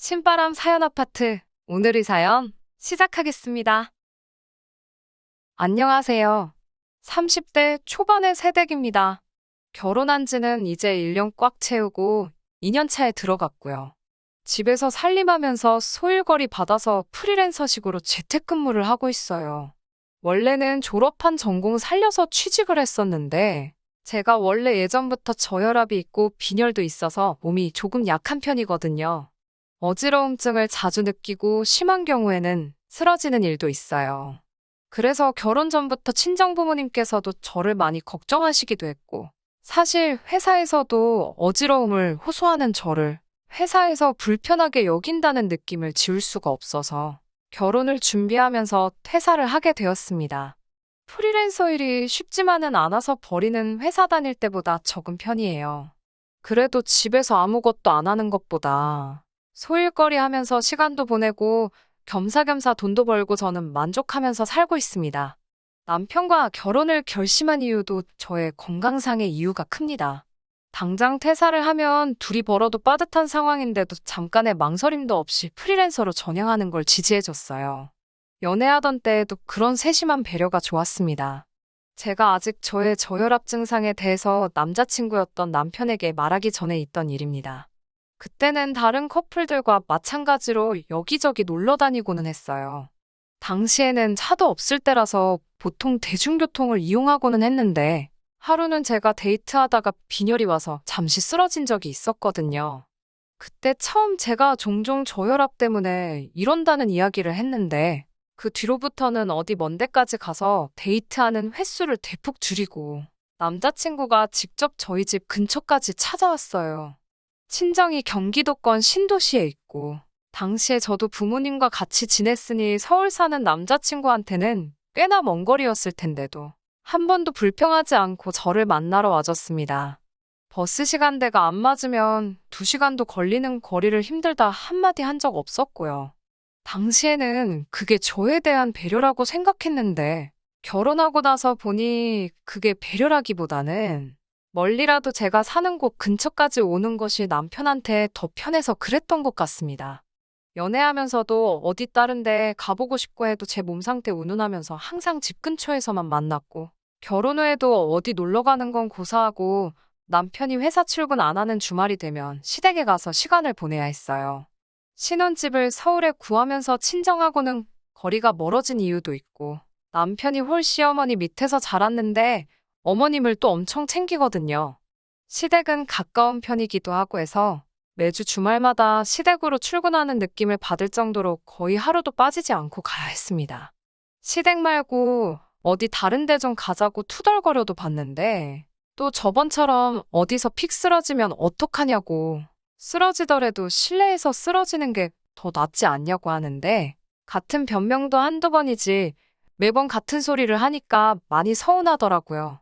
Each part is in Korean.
신바람 사연 아파트 오늘의 사연 시작하겠습니다. 안녕하세요. 30대 초반의 새댁입니다. 결혼한 지는 이제 1년 꽉 채우고 2년 차에 들어갔고요. 집에서 살림하면서 소일거리 받아서 프리랜서식으로 재택근무를 하고 있어요. 원래는 졸업한 전공 살려서 취직을 했었는데 제가 원래 예전부터 저혈압이 있고 빈혈도 있어서 몸이 조금 약한 편이거든요. 어지러움증을 자주 느끼고 심한 경우에는 쓰러지는 일도 있어요. 그래서 결혼 전부터 친정 부모님께서도 저를 많이 걱정하시기도 했고, 사실 회사에서도 어지러움을 호소하는 저를 회사에서 불편하게 여긴다는 느낌을 지울 수가 없어서 결혼을 준비하면서 퇴사를 하게 되었습니다. 프리랜서 일이 쉽지만은 않아서 버리는 회사 다닐 때보다 적은 편이에요. 그래도 집에서 아무것도 안 하는 것보다 소일거리 하면서 시간도 보내고 겸사겸사 돈도 벌고 저는 만족하면서 살고 있습니다. 남편과 결혼을 결심한 이유도 저의 건강상의 이유가 큽니다. 당장 퇴사를 하면 둘이 벌어도 빠듯한 상황인데도 잠깐의 망설임도 없이 프리랜서로 전향하는 걸 지지해줬어요. 연애하던 때에도 그런 세심한 배려가 좋았습니다. 제가 아직 저의 저혈압 증상에 대해서 남자친구였던 남편에게 말하기 전에 있던 일입니다. 그때는 다른 커플들과 마찬가지로 여기저기 놀러 다니고는 했어요. 당시에는 차도 없을 때라서 보통 대중교통을 이용하고는 했는데 하루는 제가 데이트하다가 빈혈이 와서 잠시 쓰러진 적이 있었거든요. 그때 처음 제가 종종 저혈압 때문에 이런다는 이야기를 했는데 그 뒤로부터는 어디 먼 데까지 가서 데이트하는 횟수를 대폭 줄이고 남자친구가 직접 저희 집 근처까지 찾아왔어요. 친정이 경기도권 신도시에 있고 당시에 저도 부모님과 같이 지냈으니 서울 사는 남자친구한테는 꽤나 먼 거리였을 텐데도 한 번도 불평하지 않고 저를 만나러 와줬습니다. 버스 시간대가 안 맞으면 두 시간도 걸리는 거리를 힘들다 한마디 한 적 없었고요. 당시에는 그게 저에 대한 배려라고 생각했는데 결혼하고 나서 보니 그게 배려라기보다는 멀리라도 제가 사는 곳 근처까지 오는 것이 남편한테 더 편해서 그랬던 것 같습니다. 연애하면서도 어디 다른데 가보고 싶고 해도 제 몸 상태 운운하면서 항상 집 근처에서만 만났고 결혼 후에도 어디 놀러 가는 건 고사하고 남편이 회사 출근 안 하는 주말이 되면 시댁에 가서 시간을 보내야 했어요. 신혼집을 서울에 구하면서 친정하고는 거리가 멀어진 이유도 있고 남편이 홀 시어머니 밑에서 자랐는데 어머님을 또 엄청 챙기거든요. 시댁은 가까운 편이기도 하고 해서 매주 주말마다 시댁으로 출근하는 느낌을 받을 정도로 거의 하루도 빠지지 않고 가야 했습니다. 시댁 말고 어디 다른 데 좀 가자고 투덜거려도 봤는데 또 저번처럼 어디서 픽 쓰러지면 어떡하냐고 쓰러지더라도 실내에서 쓰러지는 게 더 낫지 않냐고 하는데 같은 변명도 한두 번이지 매번 같은 소리를 하니까 많이 서운하더라고요.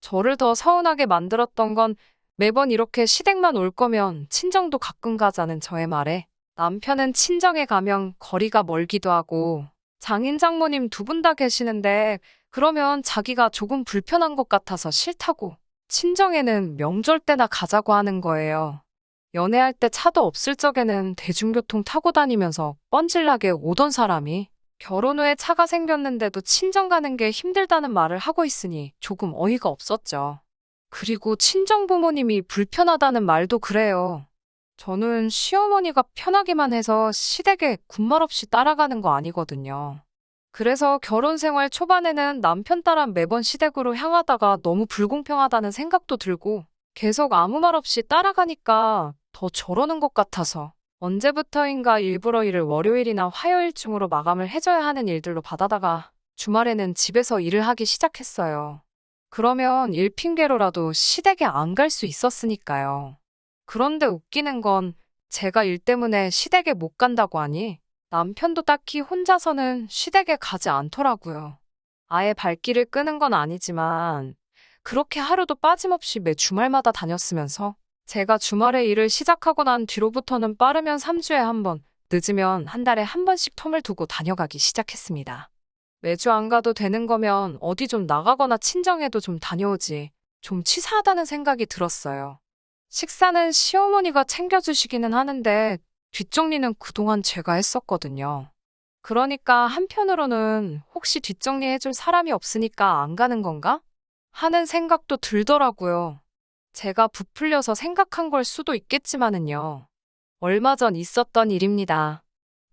저를 더 서운하게 만들었던 건 매번 이렇게 시댁만 올 거면 친정도 가끔 가자는 저의 말에 남편은 친정에 가면 거리가 멀기도 하고 장인 장모님 두 분 다 계시는데 그러면 자기가 조금 불편한 것 같아서 싫다고 친정에는 명절 때나 가자고 하는 거예요. 연애할 때 차도 없을 적에는 대중교통 타고 다니면서 뻔질나게 오던 사람이 결혼 후에 차가 생겼는데도 친정 가는 게 힘들다는 말을 하고 있으니 조금 어이가 없었죠. 그리고 친정 부모님이 불편하다는 말도 그래요. 저는 시어머니가 편하기만 해서 시댁에 군말 없이 따라가는 거 아니거든요. 그래서 결혼 생활 초반에는 남편 따라 매번 시댁으로 향하다가 너무 불공평하다는 생각도 들고 계속 아무 말 없이 따라가니까 더 저러는 것 같아서 언제부터인가 일부러 일을 월요일이나 화요일중으로 마감을 해줘야 하는 일들로 받아다가 주말에는 집에서 일을 하기 시작했어요. 그러면 일 핑계로라도 시댁에 안 갈 수 있었으니까요. 그런데 웃기는 건 제가 일 때문에 시댁에 못 간다고 하니 남편도 딱히 혼자서는 시댁에 가지 않더라고요. 아예 발길을 끄는 건 아니지만 그렇게 하루도 빠짐없이 매 주말마다 다녔으면서 제가 주말에 일을 시작하고 난 뒤로부터는 빠르면 3주에 한 번, 늦으면 한 달에 한 번씩 텀을 두고 다녀가기 시작했습니다. 매주 안 가도 되는 거면 어디 좀 나가거나 친정에도 좀 다녀오지. 좀 치사하다는 생각이 들었어요. 식사는 시어머니가 챙겨주시기는 하는데 뒷정리는 그동안 제가 했었거든요. 그러니까 한편으로는 혹시 뒷정리 해줄 사람이 없으니까 안 가는 건가? 하는 생각도 들더라고요. 제가 부풀려서 생각한 걸 수도 있겠지만은요. 얼마 전 있었던 일입니다.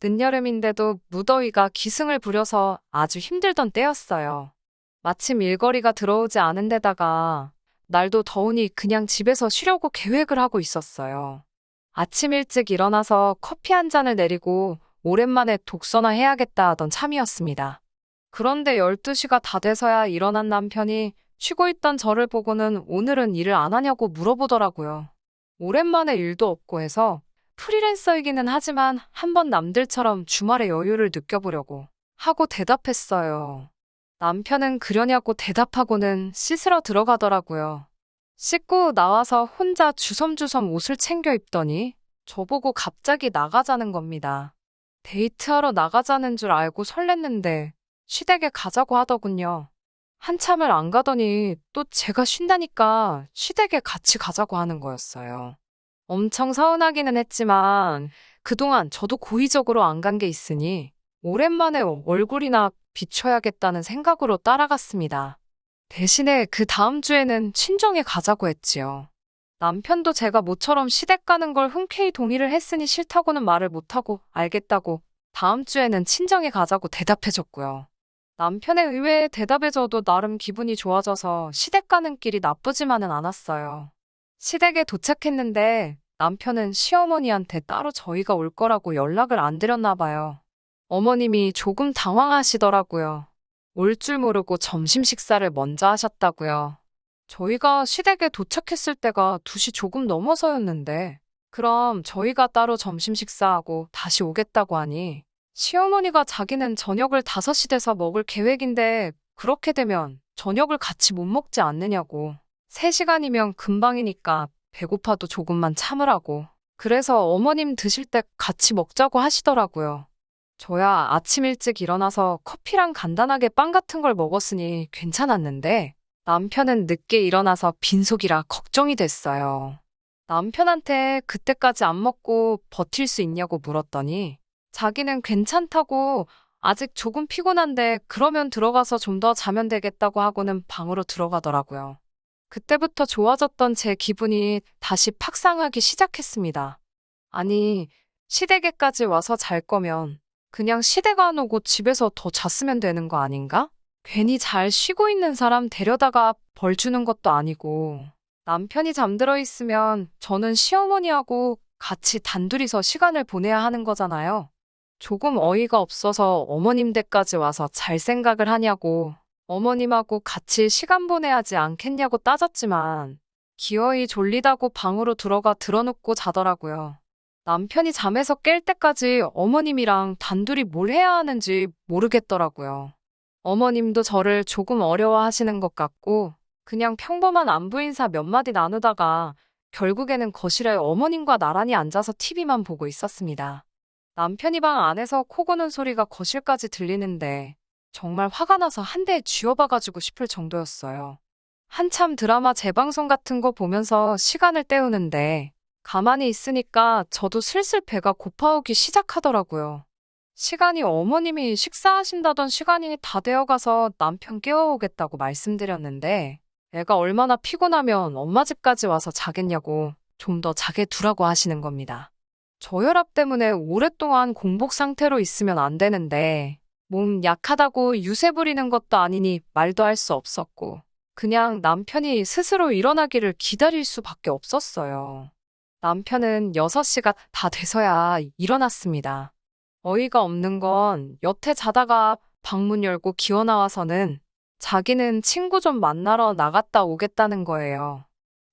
늦여름인데도 무더위가 기승을 부려서 아주 힘들던 때였어요. 마침 일거리가 들어오지 않은 데다가 날도 더우니 그냥 집에서 쉬려고 계획을 하고 있었어요. 아침 일찍 일어나서 커피 한 잔을 내리고 오랜만에 독서나 해야겠다 하던 참이었습니다. 그런데 12시가 다 돼서야 일어난 남편이 쉬고 있던 저를 보고는 오늘은 일을 안 하냐고 물어보더라고요. 오랜만에 일도 없고 해서 프리랜서이기는 하지만 한번 남들처럼 주말에 여유를 느껴보려고 하고 대답했어요. 남편은 그러냐고 대답하고는 씻으러 들어가더라고요. 씻고 나와서 혼자 주섬주섬 옷을 챙겨 입더니 저보고 갑자기 나가자는 겁니다. 데이트하러 나가자는 줄 알고 설렜는데 시댁에 가자고 하더군요. 한참을 안 가더니 또 제가 쉰다니까 시댁에 같이 가자고 하는 거였어요. 엄청 서운하기는 했지만 그동안 저도 고의적으로 안 간 게 있으니 오랜만에 얼굴이나 비춰야겠다는 생각으로 따라갔습니다. 대신에 그 다음 주에는 친정에 가자고 했지요. 남편도 제가 모처럼 시댁 가는 걸 흔쾌히 동의를 했으니 싫다고는 말을 못하고 알겠다고 다음 주에는 친정에 가자고 대답해줬고요. 남편의 의외의 대답에 저도 나름 기분이 좋아져서 시댁 가는 길이 나쁘지만은 않았어요. 시댁에 도착했는데 남편은 시어머니한테 따로 저희가 올 거라고 연락을 안 드렸나 봐요. 어머님이 조금 당황하시더라고요. 올 줄 모르고 점심 식사를 먼저 하셨다고요. 저희가 시댁에 도착했을 때가 2시 조금 넘어서였는데, 그럼 저희가 따로 점심 식사하고 다시 오겠다고 하니, 시어머니가 자기는 저녁을 5시 돼서 먹을 계획인데, 그렇게 되면 저녁을 같이 못 먹지 않느냐고. 3시간이면 금방이니까 배고파도 조금만 참으라고. 그래서 어머님 드실 때 같이 먹자고 하시더라고요. 저야 아침 일찍 일어나서 커피랑 간단하게 빵 같은 걸 먹었으니 괜찮았는데 남편은 늦게 일어나서 빈속이라 걱정이 됐어요. 남편한테 그때까지 안 먹고 버틸 수 있냐고 물었더니 자기는 괜찮다고 아직 조금 피곤한데 그러면 들어가서 좀 더 자면 되겠다고 하고는 방으로 들어가더라고요. 그때부터 좋아졌던 제 기분이 다시 팍상하기 시작했습니다. 아니, 시댁에까지 와서 잘 거면 그냥 시댁 안 오고 집에서 더 잤으면 되는 거 아닌가? 괜히 잘 쉬고 있는 사람 데려다가 벌 주는 것도 아니고 남편이 잠들어 있으면 저는 시어머니하고 같이 단둘이서 시간을 보내야 하는 거잖아요. 조금 어이가 없어서 어머님 댁까지 와서 잘 생각을 하냐고 어머님하고 같이 시간 보내야지 않겠냐고 따졌지만 기어이 졸리다고 방으로 들어가 들어눕고 자더라고요. 남편이 잠에서 깰 때까지 어머님이랑 단둘이 뭘 해야 하는지 모르겠더라고요. 어머님도 저를 조금 어려워하시는 것 같고 그냥 평범한 안부 인사 몇 마디 나누다가 결국에는 거실에 어머님과 나란히 앉아서 TV만 보고 있었습니다. 남편이 방 안에서 코 고는 소리가 거실까지 들리는데 정말 화가 나서 한 대에 쥐어봐가지고 싶을 정도였어요. 한참 드라마 재방송 같은 거 보면서 시간을 때우는데 가만히 있으니까 저도 슬슬 배가 고파오기 시작하더라고요. 시간이 어머님이 식사하신다던 시간이 다 되어가서 남편 깨워오겠다고 말씀드렸는데 애가 얼마나 피곤하면 엄마 집까지 와서 자겠냐고 좀 더 자게 두라고 하시는 겁니다. 저혈압 때문에 오랫동안 공복 상태로 있으면 안 되는데 몸 약하다고 유세 부리는 것도 아니니 말도 할 수 없었고 그냥 남편이 스스로 일어나기를 기다릴 수밖에 없었어요. 남편은 6시가 다 돼서야 일어났습니다. 어이가 없는 건 여태 자다가 방문 열고 기어 나와서는 자기는 친구 좀 만나러 나갔다 오겠다는 거예요.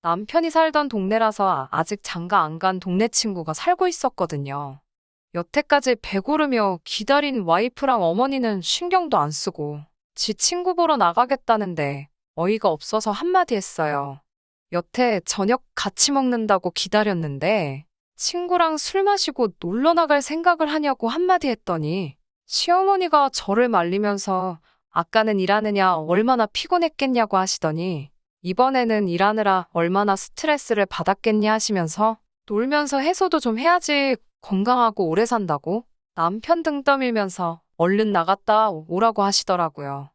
남편이 살던 동네라서 아직 장가 안 간 동네 친구가 살고 있었거든요. 여태까지 배고르며 기다린 와이프랑 어머니는 신경도 안 쓰고 지 친구 보러 나가겠다는데 어이가 없어서 한마디 했어요. 여태 저녁 같이 먹는다고 기다렸는데 친구랑 술 마시고 놀러 나갈 생각을 하냐고 한마디 했더니 시어머니가 저를 말리면서 아까는 일하느냐 얼마나 피곤했겠냐고 하시더니 이번에는 일하느라 얼마나 스트레스를 받았겠냐? 하시면서 놀면서 해소도 좀 해야지. 건강하고 오래 산다고. 남편 등 떠밀면서 얼른 나갔다 오라고 하시더라고요.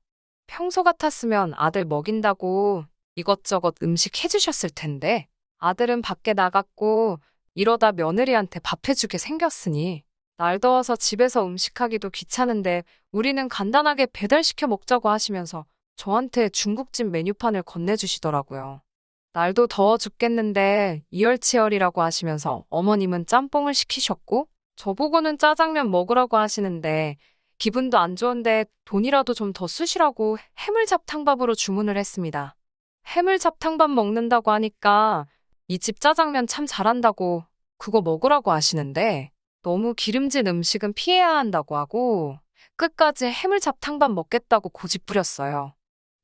평소 같았으면 아들 먹인다고 이것저것 음식 해주셨을 텐데 아들은 밖에 나갔고 이러다 며느리한테 밥 해주게 생겼으니 날 더워서 집에서 음식하기도 귀찮은데 우리는 간단하게 배달시켜 먹자고 하시면서 저한테 중국집 메뉴판을 건네주시더라고요. 날도 더워 죽겠는데 이열치열이라고 하시면서 어머님은 짬뽕을 시키셨고 저보고는 짜장면 먹으라고 하시는데 기분도 안 좋은데 돈이라도 좀 더 쓰시라고 해물잡탕밥으로 주문을 했습니다. 해물잡탕밥 먹는다고 하니까 이 집 짜장면 참 잘한다고 그거 먹으라고 하시는데 너무 기름진 음식은 피해야 한다고 하고 끝까지 해물잡탕밥 먹겠다고 고집 부렸어요.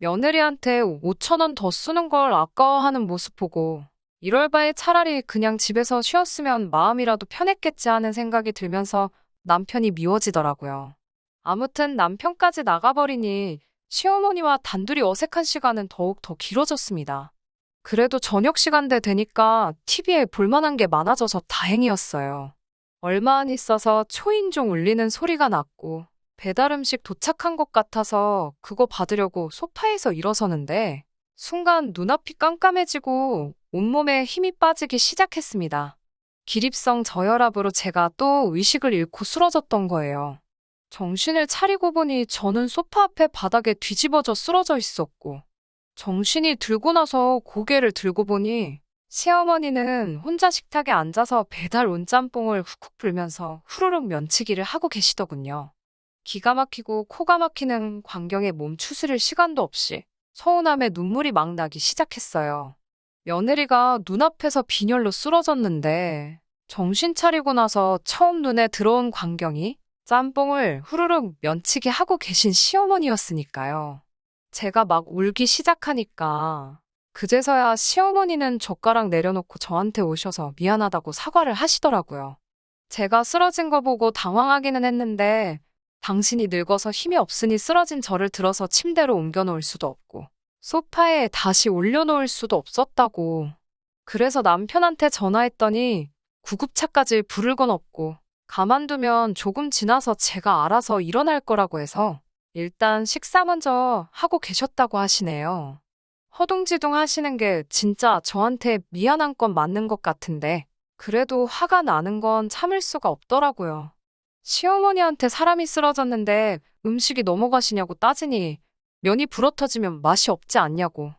며느리한테 5천 원 더 쓰는 걸 아까워하는 모습 보고 이럴 바에 차라리 그냥 집에서 쉬었으면 마음이라도 편했겠지 하는 생각이 들면서 남편이 미워지더라고요. 아무튼 남편까지 나가버리니 시어머니와 단둘이 어색한 시간은 더욱 더 길어졌습니다. 그래도 저녁 시간대 되니까 TV에 볼만한 게 많아져서 다행이었어요. 얼마 안 있어서 초인종 울리는 소리가 났고 배달 음식 도착한 것 같아서 그거 받으려고 소파에서 일어서는데 순간 눈앞이 깜깜해지고 온몸에 힘이 빠지기 시작했습니다. 기립성 저혈압으로 제가 또 의식을 잃고 쓰러졌던 거예요. 정신을 차리고 보니 저는 소파 앞에 바닥에 뒤집어져 쓰러져 있었고 정신이 들고 나서 고개를 들고 보니 시어머니는 혼자 식탁에 앉아서 배달 온 짬뽕을 훅훅 불면서 후루룩 면치기를 하고 계시더군요. 기가 막히고 코가 막히는 광경에 몸 추스릴 시간도 없이 서운함에 눈물이 막 나기 시작했어요. 며느리가 눈앞에서 빈혈로 쓰러졌는데 정신 차리고 나서 처음 눈에 들어온 광경이 짬뽕을 후루룩 면치기 하고 계신 시어머니였으니까요. 제가 막 울기 시작하니까 그제서야 시어머니는 젓가락 내려놓고 저한테 오셔서 미안하다고 사과를 하시더라고요. 제가 쓰러진 거 보고 당황하기는 했는데 당신이 늙어서 힘이 없으니 쓰러진 저를 들어서 침대로 옮겨놓을 수도 없고 소파에 다시 올려놓을 수도 없었다고. 그래서 남편한테 전화했더니 구급차까지 부를 건 없고 가만두면 조금 지나서 제가 알아서 일어날 거라고 해서 일단 식사 먼저 하고 계셨다고 하시네요. 허둥지둥 하시는 게 진짜 저한테 미안한 건 맞는 것 같은데 그래도 화가 나는 건 참을 수가 없더라고요. 시어머니한테 사람이 쓰러졌는데 음식이 넘어가시냐고 따지니 면이 불어터지면 맛이 없지 않냐고.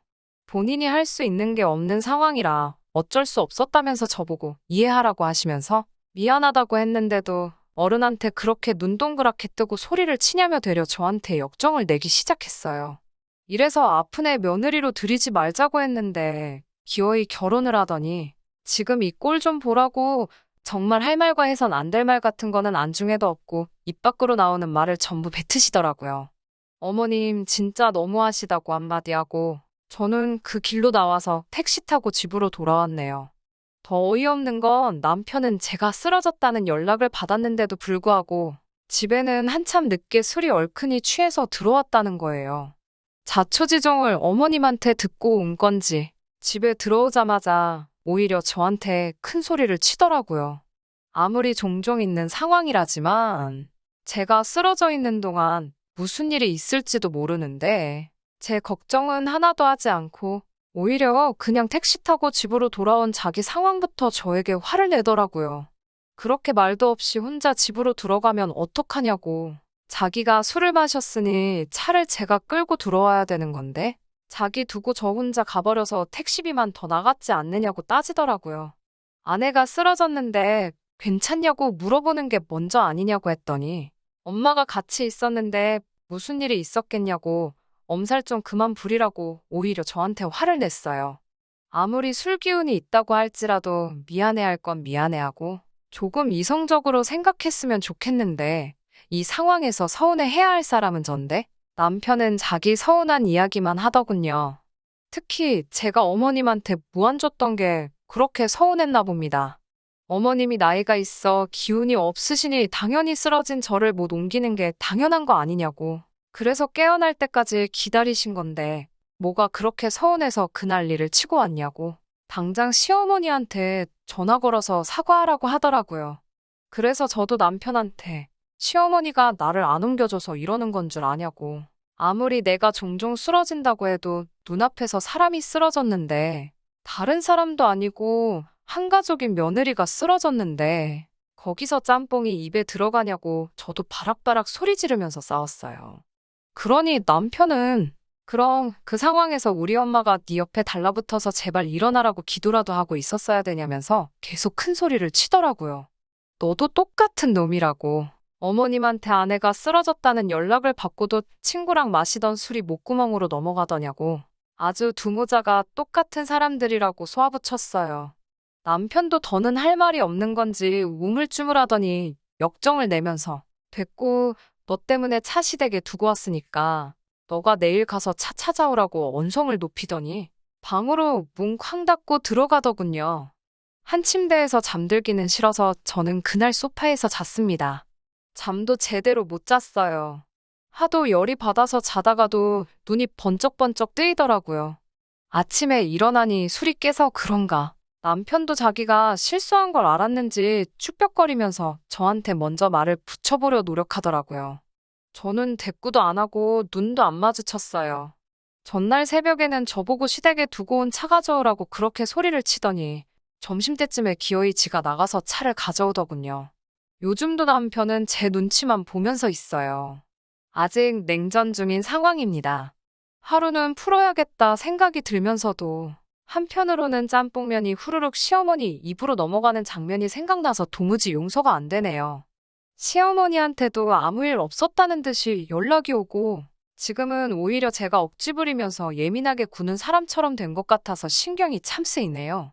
본인이 할 수 있는 게 없는 상황이라 어쩔 수 없었다면서 저보고 이해하라고 하시면서 미안하다고 했는데도 어른한테 그렇게 눈 동그랗게 뜨고 소리를 치냐며 되려 저한테 역정을 내기 시작했어요. 이래서 아픈 애 며느리로 들이지 말자고 했는데 기어이 결혼을 하더니 지금 이 꼴 좀 보라고 정말 할 말과 해선 안 될 말 같은 거는 안중에도 없고 입 밖으로 나오는 말을 전부 뱉으시더라고요. 어머님 진짜 너무하시다고 한마디 하고 저는 그 길로 나와서 택시 타고 집으로 돌아왔네요. 더 어이없는 건 남편은 제가 쓰러졌다는 연락을 받았는데도 불구하고 집에는 한참 늦게 술이 얼큰이 취해서 들어왔다는 거예요. 자초지종을 어머님한테 듣고 온 건지 집에 들어오자마자 오히려 저한테 큰 소리를 치더라고요. 아무리 종종 있는 상황이라지만 제가 쓰러져 있는 동안 무슨 일이 있을지도 모르는데 제 걱정은 하나도 하지 않고 오히려 그냥 택시 타고 집으로 돌아온 자기 상황부터 저에게 화를 내더라고요. 그렇게 말도 없이 혼자 집으로 들어가면 어떡하냐고. 자기가 술을 마셨으니 차를 제가 끌고 들어와야 되는 건데 자기 두고 저 혼자 가버려서 택시비만 더 나갔지 않느냐고 따지더라고요. 아내가 쓰러졌는데 괜찮냐고 물어보는 게 먼저 아니냐고 했더니 엄마가 같이 있었는데 무슨 일이 있었겠냐고 엄살 좀 그만 부리라고 오히려 저한테 화를 냈어요. 아무리 술 기운이 있다고 할지라도 미안해할 건 미안해하고 조금 이성적으로 생각했으면 좋겠는데 이 상황에서 서운해해야 할 사람은 전데 남편은 자기 서운한 이야기만 하더군요. 특히 제가 어머님한테 무안 줬던 게 그렇게 서운했나 봅니다. 어머님이 나이가 있어 기운이 없으시니 당연히 쓰러진 저를 못 옮기는 게 당연한 거 아니냐고. 그래서 깨어날 때까지 기다리신 건데 뭐가 그렇게 서운해서 그 난리를 치고 왔냐고. 당장 시어머니한테 전화 걸어서 사과하라고 하더라고요. 그래서 저도 남편한테 시어머니가 나를 안 옮겨줘서 이러는 건 줄 아냐고. 아무리 내가 종종 쓰러진다고 해도 눈앞에서 사람이 쓰러졌는데 다른 사람도 아니고 한 가족인 며느리가 쓰러졌는데 거기서 짬뽕이 입에 들어가냐고 저도 바락바락 소리 지르면서 싸웠어요. 그러니 남편은 그럼 그 상황에서 우리 엄마가 네 옆에 달라붙어서 제발 일어나라고 기도라도 하고 있었어야 되냐면서 계속 큰 소리를 치더라고요. 너도 똑같은 놈이라고. 어머님한테 아내가 쓰러졌다는 연락을 받고도 친구랑 마시던 술이 목구멍으로 넘어가더냐고. 아주 두 모자가 똑같은 사람들이라고 쏘아붙였어요. 남편도 더는 할 말이 없는 건지 우물쭈물하더니 역정을 내면서 됐고 너 때문에 차 시댁에 두고 왔으니까 너가 내일 가서 차 찾아오라고 언성을 높이더니 방으로 문 쾅 닫고 들어가더군요. 한 침대에서 잠들기는 싫어서 저는 그날 소파에서 잤습니다. 잠도 제대로 못 잤어요. 하도 열이 받아서 자다가도 눈이 번쩍번쩍 뜨이더라고요. 아침에 일어나니 술이 깨서 그런가. 남편도 자기가 실수한 걸 알았는지 축벽거리면서 저한테 먼저 말을 붙여보려 노력하더라고요. 저는 대꾸도 안 하고 눈도 안 마주쳤어요. 전날 새벽에는 저보고 시댁에 두고 온 차 가져오라고 그렇게 소리를 치더니 점심때쯤에 기어이 지가 나가서 차를 가져오더군요. 요즘도 남편은 제 눈치만 보면서 있어요. 아직 냉전 중인 상황입니다. 하루는 풀어야겠다 생각이 들면서도 한편으로는 짬뽕면이 후루룩 시어머니 입으로 넘어가는 장면이 생각나서 도무지 용서가 안 되네요. 시어머니한테도 아무 일 없었다는 듯이 연락이 오고 지금은 오히려 제가 억지 부리면서 예민하게 구는 사람처럼 된 것 같아서 신경이 참 쓰이네요.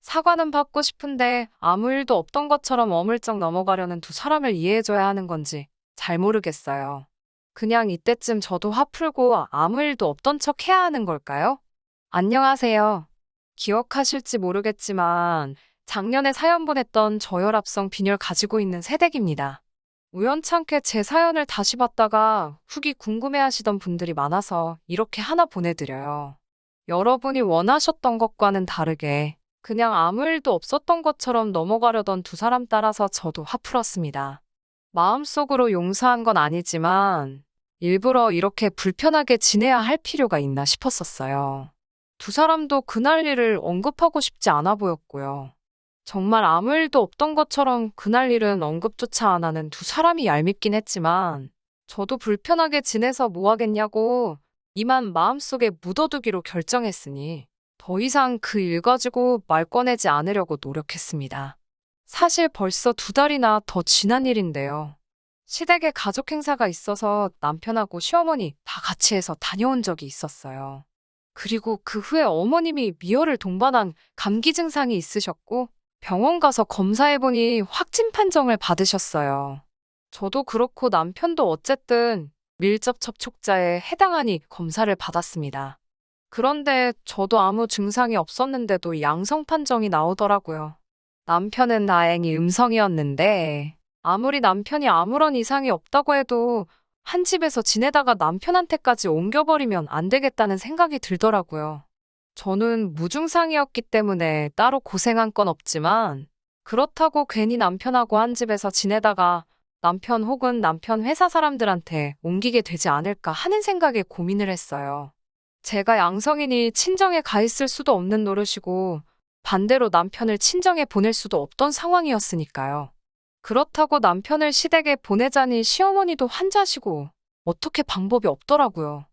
사과는 받고 싶은데 아무 일도 없던 것처럼 어물쩍 넘어가려는 두 사람을 이해해줘야 하는 건지 잘 모르겠어요. 그냥 이때쯤 저도 화 풀고 아무 일도 없던 척 해야 하는 걸까요? 안녕하세요. 기억하실지 모르겠지만 작년에 사연 보냈던 저혈압성 빈혈 가지고 있는 새댁입니다. 우연찮게 제 사연을 다시 봤다가 후기 궁금해하시던 분들이 많아서 이렇게 하나 보내드려요. 여러분이 원하셨던 것과는 다르게 그냥 아무 일도 없었던 것처럼 넘어가려던 두 사람 따라서 저도 화풀었습니다. 마음속으로 용서한 건 아니지만 일부러 이렇게 불편하게 지내야 할 필요가 있나 싶었었어요. 두 사람도 그날 일을 언급하고 싶지 않아 보였고요. 정말 아무 일도 없던 것처럼 그날 일은 언급조차 안 하는 두 사람이 얄밉긴 했지만 저도 불편하게 지내서 뭐 하겠냐고 이만 마음속에 묻어두기로 결정했으니 더 이상 그 일 가지고 말 꺼내지 않으려고 노력했습니다. 사실 벌써 두 달이나 더 지난 일인데요. 시댁에 가족 행사가 있어서 남편하고 시어머니 다 같이 해서 다녀온 적이 있었어요. 그리고 그 후에 어머님이 미열을 동반한 감기 증상이 있으셨고 병원 가서 검사해보니 확진 판정을 받으셨어요. 저도 그렇고 남편도 어쨌든 밀접 접촉자에 해당하니 검사를 받았습니다. 그런데 저도 아무 증상이 없었는데도 양성 판정이 나오더라고요. 남편은 다행히 음성이었는데 아무리 남편이 아무런 이상이 없다고 해도 한 집에서 지내다가 남편한테까지 옮겨버리면 안 되겠다는 생각이 들더라고요. 저는 무증상이었기 때문에 따로 고생한 건 없지만 그렇다고 괜히 남편하고 한 집에서 지내다가 남편 혹은 남편 회사 사람들한테 옮기게 되지 않을까 하는 생각에 고민을 했어요. 제가 양성이니 친정에 가 있을 수도 없는 노릇이고 반대로 남편을 친정에 보낼 수도 없던 상황이었으니까요. 그렇다고 남편을 시댁에 보내자니 시어머니도 환자시고 어떻게 방법이 없더라고요.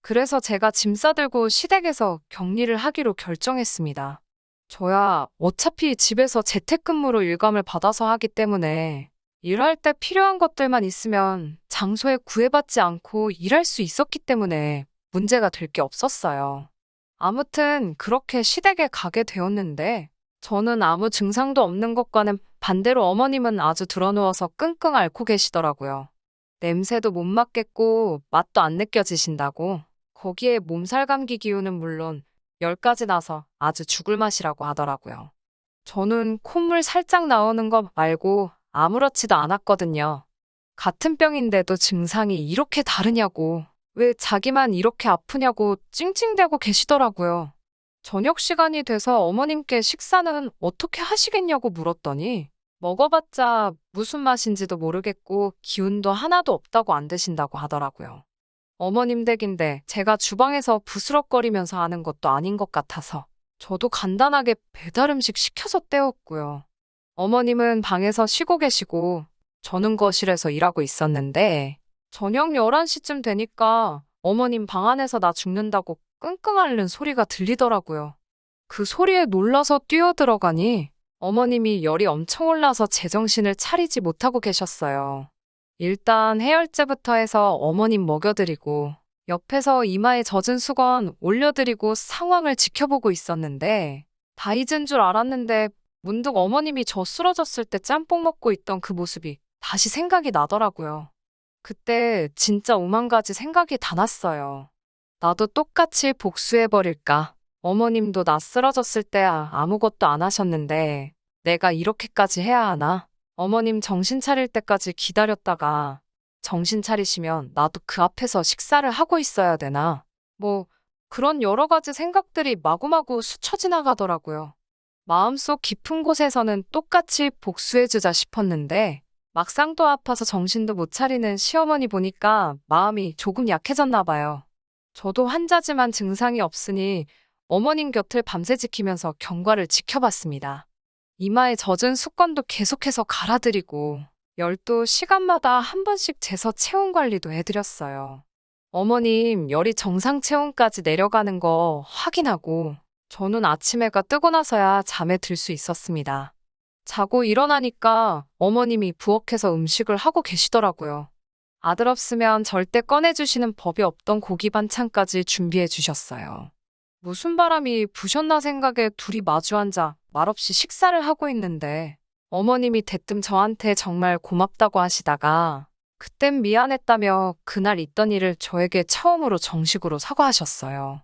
그래서 제가 짐 싸들고 시댁에서 격리를 하기로 결정했습니다. 저야 어차피 집에서 재택근무로 일감을 받아서 하기 때문에 일할 때 필요한 것들만 있으면 장소에 구애받지 않고 일할 수 있었기 때문에 문제가 될 게 없었어요. 아무튼 그렇게 시댁에 가게 되었는데 저는 아무 증상도 없는 것과는 반대로 어머님은 아주 드러누워서 끙끙 앓고 계시더라고요. 냄새도 못 맡겠고 맛도 안 느껴지신다고. 거기에 몸살 감기 기운은 물론 열까지 나서 아주 죽을 맛이라고 하더라고요. 저는 콧물 살짝 나오는 거 말고 아무렇지도 않았거든요. 같은 병인데도 증상이 이렇게 다르냐고, 왜 자기만 이렇게 아프냐고 찡찡대고 계시더라고요. 저녁 시간이 돼서 어머님께 식사는 어떻게 하시겠냐고 물었더니 먹어봤자 무슨 맛인지도 모르겠고 기운도 하나도 없다고 안 드신다고 하더라고요. 어머님 댁인데 제가 주방에서 부스럭거리면서 하는 것도 아닌 것 같아서 저도 간단하게 배달 음식 시켜서 때웠고요. 어머님은 방에서 쉬고 계시고 저는 거실에서 일하고 있었는데 저녁 11시쯤 되니까 어머님 방 안에서 나 죽는다고 끙끙 앓는 소리가 들리더라고요. 그 소리에 놀라서 뛰어들어가니 어머님이 열이 엄청 올라서 제정신을 차리지 못하고 계셨어요. 일단 해열제부터 해서 어머님 먹여드리고 옆에서 이마에 젖은 수건 올려드리고 상황을 지켜보고 있었는데 다 잊은 줄 알았는데 문득 어머님이 저 쓰러졌을 때 짬뽕 먹고 있던 그 모습이 다시 생각이 나더라고요. 그때 진짜 오만 가지 생각이 다 났어요. 나도 똑같이 복수해버릴까? 어머님도 나 쓰러졌을 때 아- 아무것도 안 하셨는데 내가 이렇게까지 해야 하나? 어머님 정신 차릴 때까지 기다렸다가 정신 차리시면 나도 그 앞에서 식사를 하고 있어야 되나? 뭐 그런 여러 가지 생각들이 마구마구 스쳐 지나가더라고요. 마음속 깊은 곳에서는 똑같이 복수해주자 싶었는데 막상 또 아파서 정신도 못 차리는 시어머니 보니까 마음이 조금 약해졌나 봐요. 저도 환자지만 증상이 없으니 어머님 곁을 밤새 지키면서 경과를 지켜봤습니다. 이마에 젖은 수건도 계속해서 갈아드리고 열도 시간마다 한 번씩 재서 체온 관리도 해드렸어요. 어머님 열이 정상 체온까지 내려가는 거 확인하고 저는 아침 해가 뜨고 나서야 잠에 들 수 있었습니다. 자고 일어나니까 어머님이 부엌에서 음식을 하고 계시더라고요. 아들 없으면 절대 꺼내주시는 법이 없던 고기 반찬까지 준비해 주셨어요. 무슨 바람이 부셨나 생각에 둘이 마주 앉아 말없이 식사를 하고 있는데 어머님이 대뜸 저한테 정말 고맙다고 하시다가 그땐 미안했다며 그날 있던 일을 저에게 처음으로 정식으로 사과하셨어요.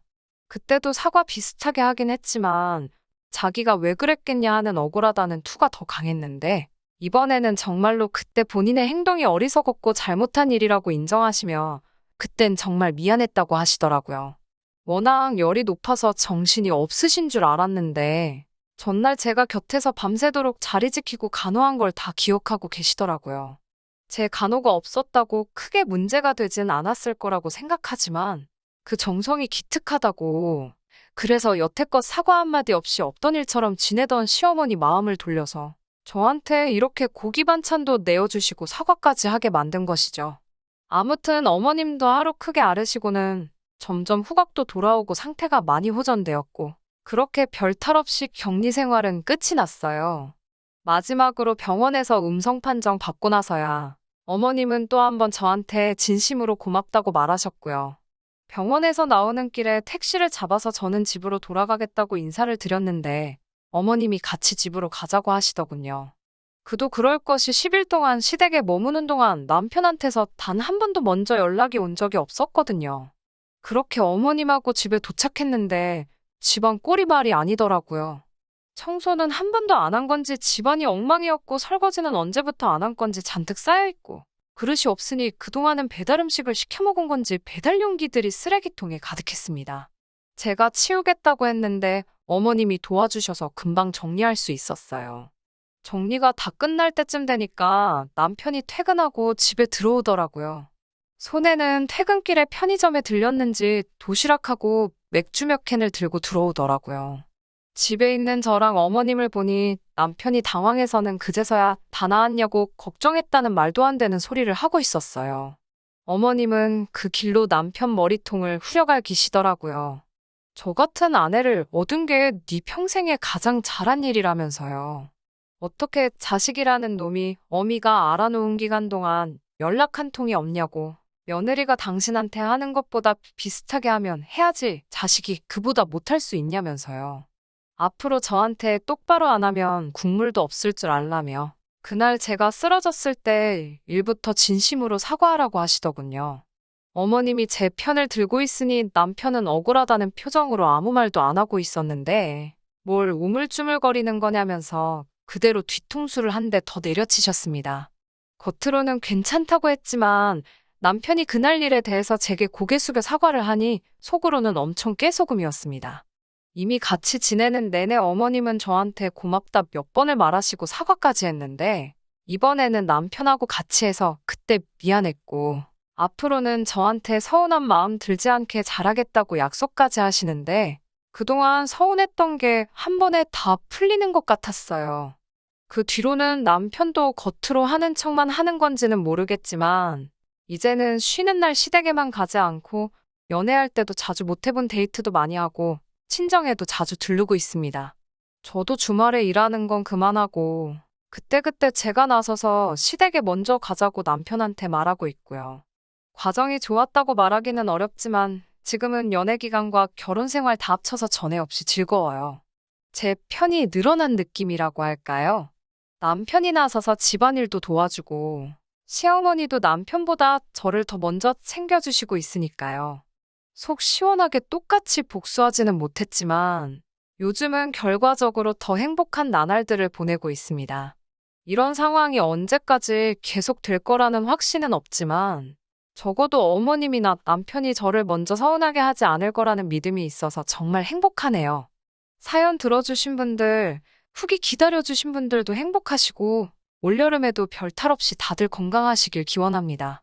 그때도 사과 비슷하게 하긴 했지만 자기가 왜 그랬겠냐 하는 억울하다는 투가 더 강했는데 이번에는 정말로 그때 본인의 행동이 어리석었고 잘못한 일이라고 인정하시며 그땐 정말 미안했다고 하시더라고요. 워낙 열이 높아서 정신이 없으신 줄 알았는데 전날 제가 곁에서 밤새도록 자리 지키고 간호한 걸 다 기억하고 계시더라고요. 제 간호가 없었다고 크게 문제가 되진 않았을 거라고 생각하지만 그 정성이 기특하다고 그래서 여태껏 사과 한마디 없이 없던 일처럼 지내던 시어머니 마음을 돌려서 저한테 이렇게 고기 반찬도 내어주시고 사과까지 하게 만든 것이죠. 아무튼 어머님도 하루 크게 앓으시고는 점점 후각도 돌아오고 상태가 많이 호전되었고 그렇게 별 탈 없이 격리 생활은 끝이 났어요. 마지막으로 병원에서 음성 판정 받고 나서야 어머님은 또 한 번 저한테 진심으로 고맙다고 말하셨고요. 병원에서 나오는 길에 택시를 잡아서 저는 집으로 돌아가겠다고 인사를 드렸는데 어머님이 같이 집으로 가자고 하시더군요. 그도 그럴 것이 10일 동안 시댁에 머무는 동안 남편한테서 단 한 번도 먼저 연락이 온 적이 없었거든요. 그렇게 어머님하고 집에 도착했는데 집안 꼬리발이 아니더라고요. 청소는 한 번도 안 한 건지 집안이 엉망이었고 설거지는 언제부터 안 한 건지 잔뜩 쌓여있고 그릇이 없으니 그동안은 배달 음식을 시켜 먹은 건지 배달 용기들이 쓰레기통에 가득했습니다. 제가 치우겠다고 했는데 어머님이 도와주셔서 금방 정리할 수 있었어요. 정리가 다 끝날 때쯤 되니까 남편이 퇴근하고 집에 들어오더라고요. 손에는 퇴근길에 편의점에 들렸는지 도시락하고 맥주 몇 캔을 들고 들어오더라고요. 집에 있는 저랑 어머님을 보니 남편이 당황해서는 그제서야 다 나았냐고 걱정했다는 말도 안 되는 소리를 하고 있었어요. 어머님은 그 길로 남편 머리통을 후려갈 기시더라고요. 저 같은 아내를 얻은 게 네 평생에 가장 잘한 일이라면서요. 어떻게 자식이라는 놈이 어미가 알아놓은 기간 동안 연락 한 통이 없냐고. 며느리가 당신한테 하는 것보다 비슷하게 하면 해야지 자식이 그보다 못할 수 있냐면서요. 앞으로 저한테 똑바로 안 하면 국물도 없을 줄 알라며. 그날 제가 쓰러졌을 때 일부터 진심으로 사과하라고 하시더군요. 어머님이 제 편을 들고 있으니 남편은 억울하다는 표정으로 아무 말도 안 하고 있었는데 뭘 우물쭈물거리는 거냐면서 그대로 뒤통수를 한 대 더 내려치셨습니다. 겉으로는 괜찮다고 했지만 남편이 그날 일에 대해서 제게 고개 숙여 사과를 하니 속으로는 엄청 깨소금이었습니다. 이미 같이 지내는 내내 어머님은 저한테 고맙다 몇 번을 말하시고 사과까지 했는데, 이번에는 남편하고 같이 해서 그때 미안했고, 앞으로는 저한테 서운한 마음 들지 않게 잘하겠다고 약속까지 하시는데, 그동안 서운했던 게 한 번에 다 풀리는 것 같았어요. 그 뒤로는 남편도 겉으로 하는 척만 하는 건지는 모르겠지만, 이제는 쉬는 날 시댁에만 가지 않고, 연애할 때도 자주 못 해본 데이트도 많이 하고, 친정에도 자주 들르고 있습니다. 저도 주말에 일하는 건 그만하고, 그때그때 제가 나서서 시댁에 먼저 가자고 남편한테 말하고 있고요. 과정이 좋았다고 말하기는 어렵지만, 지금은 연애 기간과 결혼 생활 다 합쳐서 전에 없이 즐거워요. 제 편이 늘어난 느낌이라고 할까요? 남편이 나서서 집안일도 도와주고, 시어머니도 남편보다 저를 더 먼저 챙겨주시고 있으니까요. 속 시원하게 똑같이 복수하지는 못했지만, 요즘은 결과적으로 더 행복한 나날들을 보내고 있습니다. 이런 상황이 언제까지 계속 될 거라는 확신은 없지만, 적어도 어머님이나 남편이 저를 먼저 서운하게 하지 않을 거라는 믿음이 있어서 정말 행복하네요. 사연 들어주신 분들, 후기 기다려주신 분들도 행복하시고, 올여름에도 별탈 없이 다들 건강하시길 기원합니다.